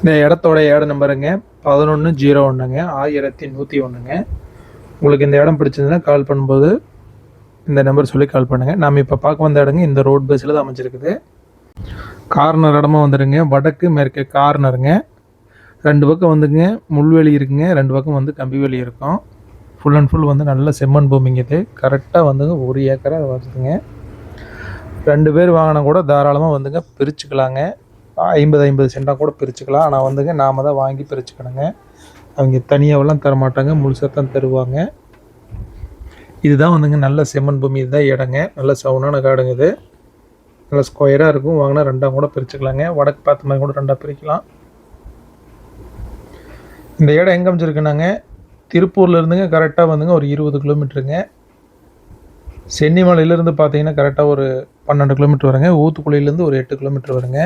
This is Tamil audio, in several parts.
இந்த இடத்தோட ஏடு நம்பருங்க. பதினொன்று ஜீரோ ஒன்றுங்க ஆயிரத்தி நூற்றி ஒன்றுங்க உங்களுக்கு இந்த இடம் பிடிச்சதுன்னா கால் பண்ணும்போது இந்த நம்பர் சொல்லி கால் பண்ணுங்கள் நாம் இப்போ பார்க்க வந்த இடங்க இந்த ரோட் பஸ்ஸில் தான் அமைஞ்சிருக்குது. கார்னர் இடமா வந்துடுங்க வடக்கு மேற்கு கார்னருங்க ரெண்டு பக்கம் வந்துங்க முள்வெளி இருக்குங்க. ரெண்டு பக்கம் வந்து கம்பி வெளி இருக்கும். ஃபுல் அண்ட் ஃபுல் வந்து நல்ல செம்மண் பூமிங்க இது. கரெக்டாக வந்துங்க ஒரு ஏக்கரா வருதுங்க. ரெண்டு பேர் வாங்கினா கூட தாராளமாக வந்துங்க பிரிச்சுக்கலாங்க. ஐம்பது ஐம்பது சென்டாக கூட பிரிச்சுக்கலாம். ஆனால் வந்துங்க நாம் தான் வாங்கி பிரிச்சுக்கணுங்க. அவங்க தனியாகலாம் தரமாட்டாங்க முழுசாக தான் தருவாங்க. இதுதான் வந்துங்க நல்ல செம்மண் பூமி இதுதான் இடங்க. நல்ல சவுனான காடுங்க இது. நல்ல ஸ்கொயராக இருக்கும். வாங்கினா ரெண்டாக கூட பிரிச்சுக்கலாங்க. வடக்கு பார்த்த மாதிரி கூட ரெண்டாக பிரிக்கலாம். இந்த இடம் எங்கே அமைச்சிருக்குனாங்க திருப்பூர்லேருந்துங்க கரெக்டாக வந்துங்க ஒரு இருபது கிலோமீட்டருங்க சென்னிமலையிலேருந்து பார்த்தீங்கன்னா கரெக்டாக ஒரு பன்னெண்டு கிலோமீட்டர் வருங்க. ஊத்துக்குழியிலேருந்து ஒரு எட்டு கிலோமீட்டர் வருங்க.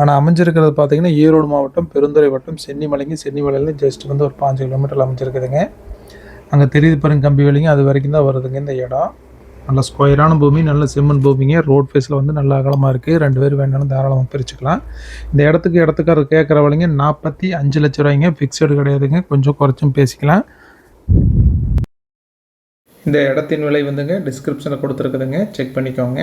ஆனால் அமைஞ்சிருக்கிறது பார்த்தீங்கன்னா ஈரோடு மாவட்டம் பெருந்துறை வட்டம் சென்னிமலைங்க. சென்னிமலையில் ஜஸ்ட் வந்து ஒரு பாஞ்சு கிலோமீட்டரில் அமைஞ்சிருக்குதுங்க. அங்கே தெரியுது பாருங்க கம்பி வேலிங்க. அது வரைக்கும் தான் வருதுங்க இந்த இடம். நல்ல ஸ்கொயரான பூமி நல்ல செம்மண் பூமிங்க. ரோட் ஃபேஸில் வந்து நல்ல அகலமாக இருக்குது ரெண்டு பேர் வேணாலும் தாராளமாக பிரிச்சுக்கலாம். இந்த இடத்துக்கு இடத்துக்காரர் கேட்குறவளைங்க நாற்பத்தி அஞ்சு லட்ச ரூபாய்ங்க. ஃபிக்ஸடு கிடையாதுங்க. கொஞ்சம் குறைச்சும் பேசிக்கலாம். இந்த இடத்தின் விலை வந்துங்க டிஸ்கிரிப்ஷனில் கொடுத்துருக்குதுங்க. செக் பண்ணிக்கோங்க.